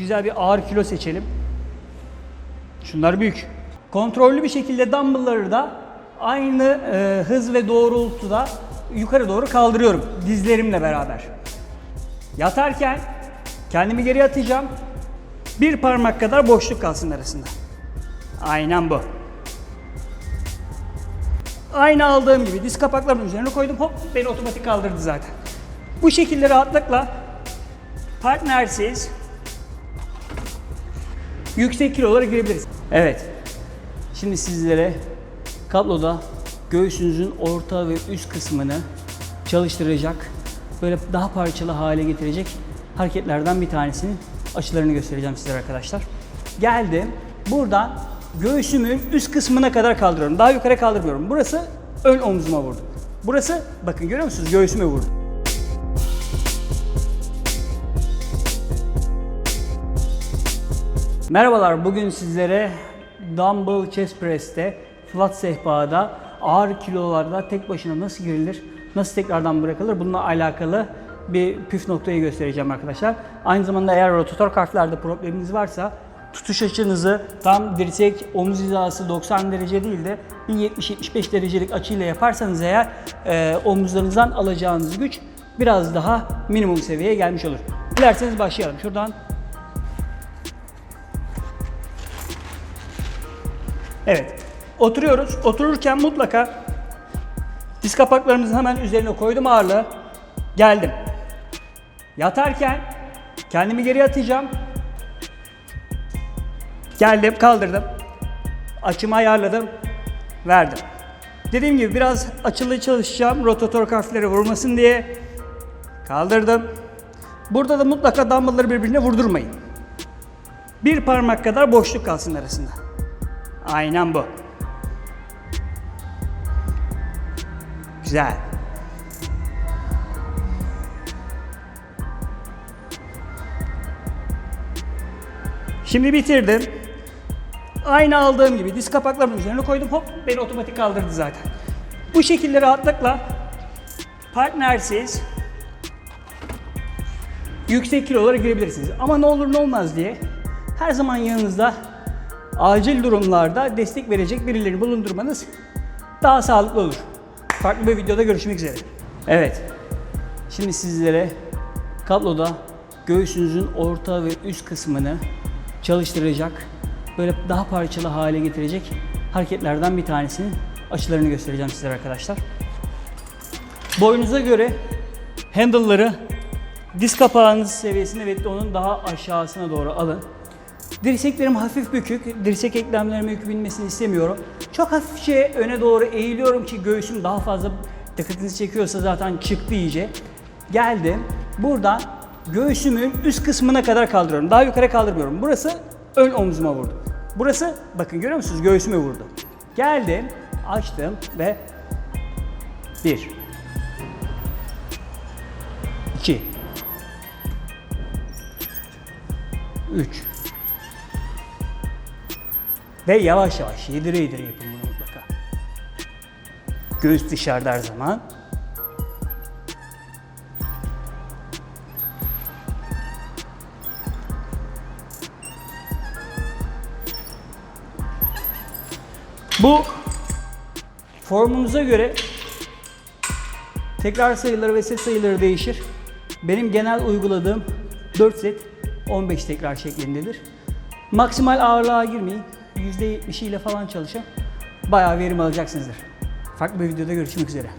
Güzel bir ağır kilo seçelim. Şunlar büyük. Kontrollü bir şekilde dumbbellları da aynı e, hız ve doğrultuda yukarı doğru kaldırıyorum dizlerimle beraber. Yatarken kendimi geri atacağım. Bir parmak kadar boşluk kalsın arasında. Aynen bu. Aynı aldığım gibi diz kapaklarımın üzerine koydum hop beni otomatik kaldırdı zaten. Bu şekilde rahatlıkla partnersiz yüksek kilolara girebiliriz. Evet. Şimdi sizlere kabloda göğsünüzün orta ve üst kısmını çalıştıracak, böyle daha parçalı hale getirecek hareketlerden bir tanesinin açılarını göstereceğim sizlere arkadaşlar. Geldim. Buradan göğsümün üst kısmına kadar kaldırıyorum. Daha yukarı kaldırmıyorum. Burası ön omzuma vurdu. Burası bakın görüyor musunuz? Göğsüme vurdu. Merhabalar, bugün sizlere dumbbell chest press'te, flat sehpada, ağır kilolarda tek başına nasıl girilir, nasıl tekrardan bırakılır bununla alakalı bir püf noktayı göstereceğim arkadaşlar. Aynı zamanda eğer rotator kaflarda probleminiz varsa tutuş açınızı tam dirsek omuz hizası 90 derece değil de 70-75 derecelik açıyla yaparsanız eğer e, omuzlarınızdan alacağınız güç biraz daha minimum seviyeye gelmiş olur. Dilerseniz başlayalım. Şuradan Evet. Oturuyoruz. Otururken mutlaka diz kapaklarımızın hemen üzerine koydum ağırlığı. Geldim. Yatarken kendimi geri atacağım. Geldim, kaldırdım. Açımı ayarladım. Verdim. Dediğim gibi biraz açılı çalışacağım. Rotator kafları vurmasın diye. Kaldırdım. Burada da mutlaka dumbbellları birbirine vurdurmayın. Bir parmak kadar boşluk kalsın arasında. Aynen bu. Güzel. Şimdi bitirdim. Aynı aldığım gibi diz kapaklarımın üzerine koydum hop beni otomatik kaldırdı zaten. Bu şekilde rahatlıkla partnersiz yüksek kilolara girebilirsiniz. Ama ne olur ne olmaz diye her zaman yanınızda acil durumlarda destek verecek birilerini bulundurmanız daha sağlıklı olur. Farklı bir videoda görüşmek üzere. Evet. Şimdi sizlere kabloda göğsünüzün orta ve üst kısmını çalıştıracak, böyle daha parçalı hale getirecek hareketlerden bir tanesinin açılarını göstereceğim sizlere arkadaşlar. Boyunuza göre handle'ları diz kapağınız seviyesinde ve onun daha aşağısına doğru alın. Dirseklerim hafif bükük, dirsek eklemlerime yük binmesini istemiyorum. Çok hafifçe öne doğru eğiliyorum ki göğsüm daha fazla dikkatinizi çekiyorsa zaten çıktı iyice. Geldim. Buradan göğsümün üst kısmına kadar kaldırıyorum. Daha yukarı kaldırmıyorum. Burası ön omzuma vurdu. Burası bakın görüyor musunuz? Göğsüme vurdu. Geldim, açtım ve bir, iki, üç, ve yavaş yavaş yedire yedire yapın bunu mutlaka. Göğüs dışarıda her zaman. Bu formunuza göre tekrar sayıları ve set sayıları değişir. Benim genel uyguladığım 4 set 15 tekrar şeklindedir. Maksimal ağırlığa girmeyin. %70 ile falan çalışın. Bayağı verim alacaksınızdır. Farklı bir videoda görüşmek üzere.